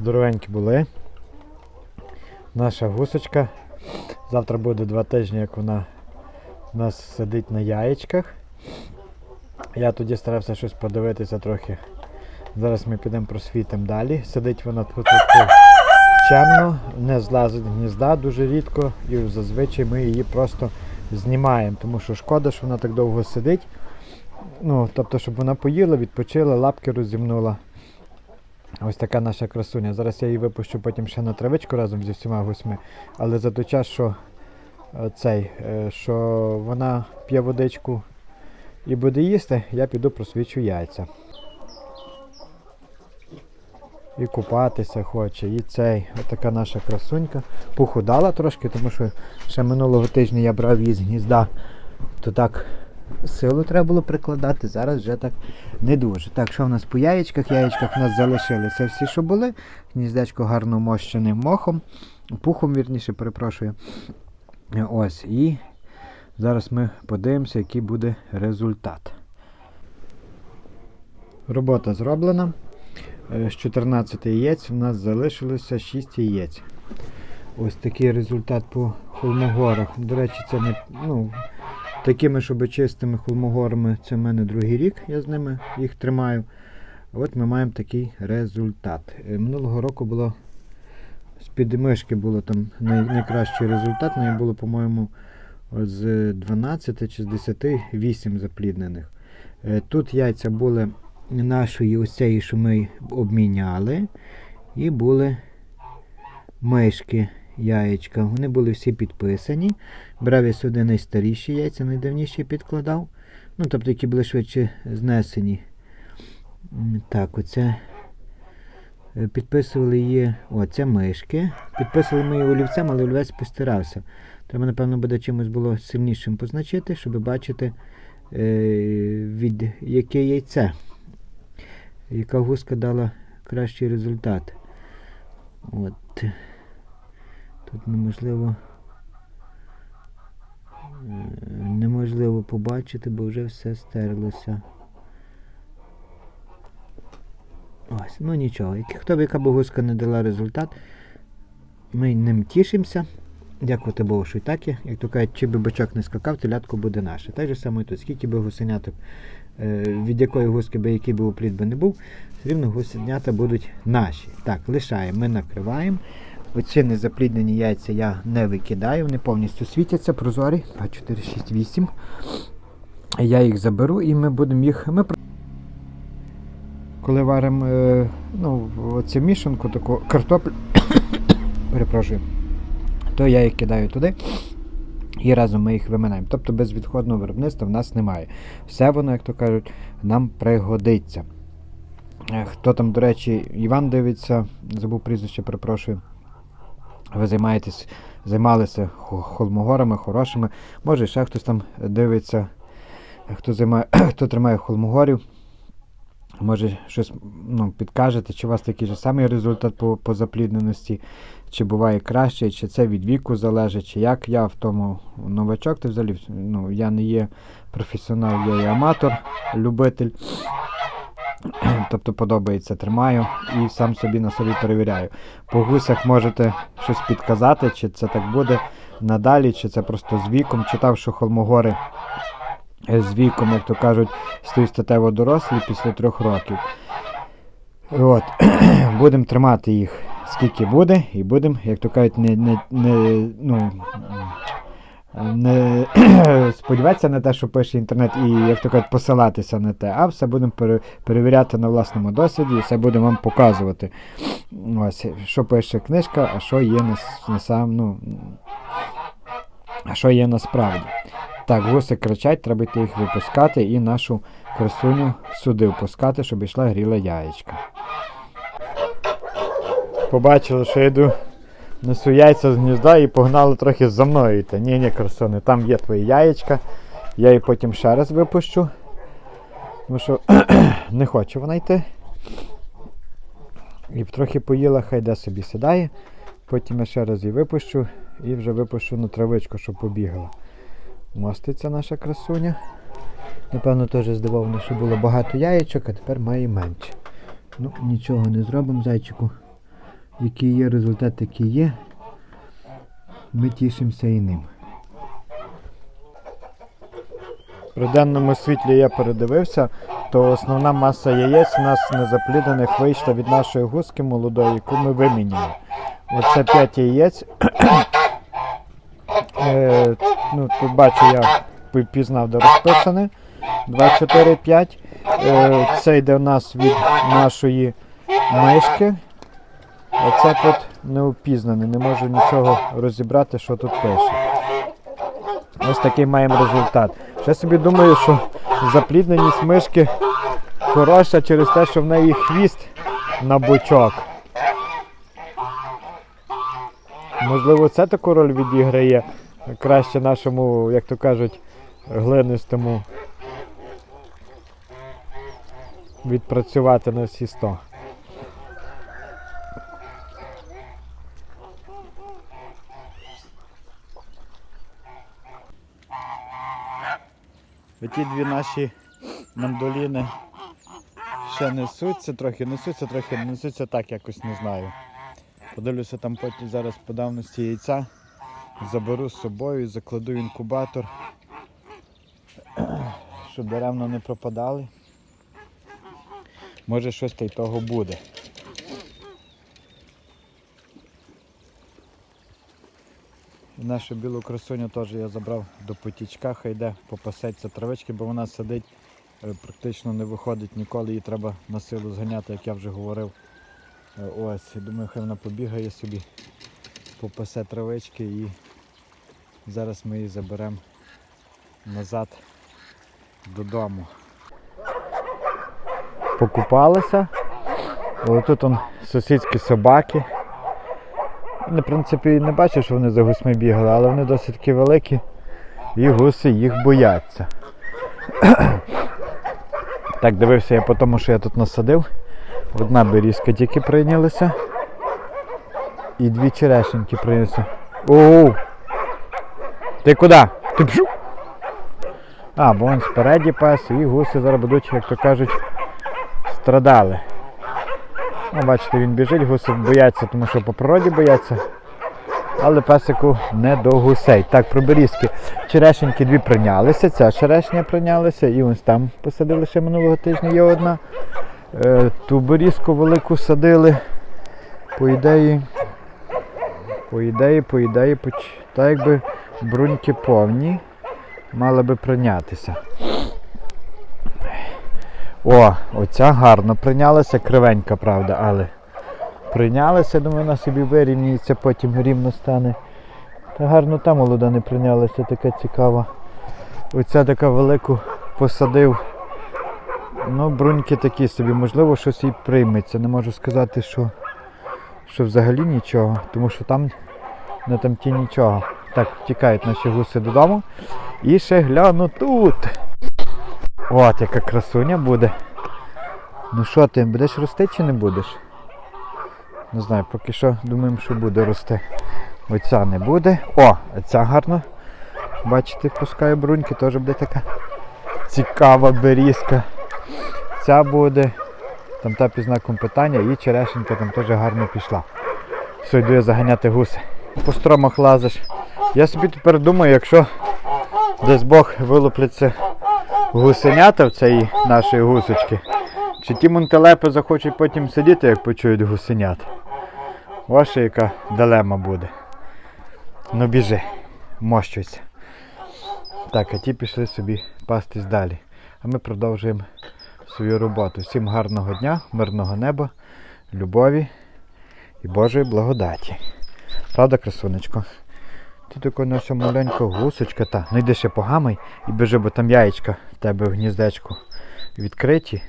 Здоровенькі були. Наша гусочка. Завтра буде два тижні, як вона у нас сидить на яєчках. Я тоді старався щось подивитися трохи. Зараз ми підемо просвітимо далі. Сидить вона тут, чемно, не злазить гнізда дуже рідко і зазвичай ми її просто знімаємо, тому що шкода, що вона так довго сидить. Ну, тобто, щоб вона поїла, відпочила, лапки розімнула. Ось така наша красуня. Зараз я її випущу потім ще на травичку разом зі всіма гусьми. Але за той час, що е, цей, е, що вона п'є водичку і буде їсти, я піду просвічу яйця. І купатися хоче, і цей. Ось така наша красунька. Похудала трошки, тому що ще минулого тижня я брав її з гнізда, то так силу треба було прикладати, зараз вже так не дуже. Так, що в нас по яєчках? Яєчках в нас залишилися всі, що були. Гніздечко гарно мощене мохом, пухом, вірніше, перепрошую. Ось. І зараз ми подивимося, який буде результат. Робота зроблена. Е, З 14 яєць в нас залишилося 6 яєць. Ось такий результат по холмогорах. До речі, це не ну, такими, щоб чистими холмогорами, це в мене другий рік, я з ними їх тримаю. От ми маємо такий результат. Е, Минулого року було з-під мишки було там най, найкращий результат. Ну, було, по-моєму, з 12 чи з 10 8 запліднених. Е, Тут яйця були нашої ось цієї, що ми обміняли, і були мишки яєчка. Вони були всі підписані. Брав я сюди найстаріші яйця, найдавніші підкладав. Ну, тобто, які були швидше знесені. Так, оце. е, Підписували її. О, це мишки. Підписували ми її олівцем, але олівець постирався. Треба, напевно, буде чимось було сильнішим позначити, щоб бачити, е, від яке яйце. Яка гуска дала кращий результат. От. Тут неможливо. е, Неможливо побачити, бо вже все стерлося. Ось, ну нічого. Хто б яка б гуска не дала результат, ми ним тішимося. Дякувати Богу, що і так є. Як то кажуть, чи би бачок не скакав, телятко буде наше. Так же саме і тут, скільки би гусеняток, е, від якої гуски би який би опліт би не був, все рівно гусенята будуть наші. Так, лишаємо, ми накриваємо. Оці незапліднені яйця я не викидаю, вони повністю світяться, прозорі. 2, 4, 6, 8. Я їх заберу і ми будемо їх. Ми... Коли варимо е, ну, оцю мішанку, таку картоплю, перепрошую, то я їх кидаю туди. І разом ми їх виминаємо. Тобто безвідходного виробництва в нас немає. Все воно, як то кажуть, нам пригодиться. Е, Хто там, до речі, Іван дивиться, забув прізвище, перепрошую. Ви займаєтесь, займалися хо- холмогорами хорошими. Може, ще хтось там дивиться, хто займає, хто тримає холмогорів. Може, щось ну, підкажете, чи у вас такий же самий результат по, по заплідненості, чи буває краще, чи це від віку залежить, чи як я в тому новачок, ти взагалі ну, я не є професіонал, я є аматор, любитель. Тобто подобається, тримаю і сам собі на собі перевіряю. По гусях можете щось підказати, чи це так буде надалі, чи це просто з віком. Читав, що холмогори е, з віком, як то кажуть, стають статево дорослі після трьох років. От. будемо тримати їх скільки буде, і будемо, як то кажуть, не, не, не, ну, не сподіватися на те, що пише інтернет, і, як то кажуть, посилатися на те, а все будемо пере, перевіряти на власному досвіді і все будемо вам показувати. Ось, що пише книжка, а що є на, на сам, ну, а що є насправді. Так, гуси кричать, треба йти їх випускати і нашу красуню сюди впускати, щоб йшла гріла яєчка. Побачили, що йду несу яйця з гнізда і погнали трохи за мною. йти. Ні, ні, красуни, там є твої яєчка. Я її потім ще раз випущу. Тому що не хоче вона йти. І трохи поїла, хай де собі сідає. Потім я ще раз її випущу і вже випущу на травичку, щоб побігала. Моститься наша красуня. Напевно, теж здивовано, що було багато яєчок, а тепер має менше. Ну, нічого не зробимо, зайчику. Який є результат, який є, ми тішимося і ним. При денному світлі я передивився, то основна маса яєць у нас незапліднених вийшла від нашої гуски молодої, яку ми виміняли. Оце 5 яєць. е, ну, тут бачу, я пі- пізнав, де розписане. 2, 4, 5. Е, це йде у нас від нашої мишки. Оце тут не впізнане, не можу нічого розібрати, що тут пише. Ось такий маємо результат. Ще собі думаю, що заплідненість мишки хороша через те, що в неї хвіст на бочок. Можливо, це таку роль відіграє краще нашому, як то кажуть, глинистому відпрацювати на всі 100. Ті дві наші мандоліни ще несуться, трохи несуться, трохи несуться так, якось не знаю. Подивлюся там потім зараз по давності яйця. Заберу з собою закладу інкубатор, щоб даремно не пропадали. Може щось та й того буде. Нашу білу красуню теж я забрав до потічка, хай йде попасеться травички, бо вона сидить, е, практично не виходить ніколи, її треба на силу зганяти, як я вже говорив. Е, Ось, думаю, хай вона побігає собі, попасе травички і зараз ми її заберемо назад додому. Покупалися. Ось тут он сусідські собаки. Вони, в принципі, не бачу, що вони за гусьми бігали, але вони досить таки великі і гуси їх бояться. так, дивився я по тому, що я тут насадив. Одна берізка тільки прийнялася. І дві черешеньки прийнялися. Оу! Ти куди? Ти пшу? А, бо він спереді пас, і гуси зараз будуть, як то кажуть, страдали. Ну, бачите, він біжить, гуси бояться, тому що по природі бояться. Але песику не до гусей. Так, про берізки. Черешеньки дві прийнялися, ця черешня прийнялася, і ось там посадили ще минулого тижня є одна. Е, ту берізку велику садили. По ідеї, по ідеї, по ідеї, так якби бруньки повні, мали би прийнятися. О, оця гарно прийнялася, кривенька, правда, але прийнялася, думаю, вона собі вирівнюється, потім рівно стане. Та гарно та молода не прийнялася, така цікава. Оця така велику посадив. Ну, бруньки такі собі, можливо, щось і прийметься. Не можу сказати, що, що взагалі нічого, тому що там на тамті нічого. Так, втікають наші гуси додому. І ще гляну тут. От яка красуня буде. Ну що ти, будеш рости чи не будеш? Не знаю, поки що думаємо, що буде рости. Оця не буде. О, ця гарно. Бачите, пускає бруньки, теж буде така цікава берізка. Ця буде. Там та під знаком питання і черешенька там теж гарно пішла. Все, йду я заганяти гуси. По стромах лазиш. Я собі тепер думаю, якщо десь Бог вилупляться гусенята в цієї нашої гусочки. Чи ті мунтелепи захочуть потім сидіти, як почують гусенят? Ваша яка дилема буде. Ну біжи, мощуйся. Так, а ті пішли собі пастись далі. А ми продовжуємо свою роботу. Всім гарного дня, мирного неба, любові і Божої благодаті. Правда, красунечко? Ти така наша маленька гусочка, та. знайдеш йди ще погамай і біжи, бо там яєчка в тебе в гніздечку відкриті.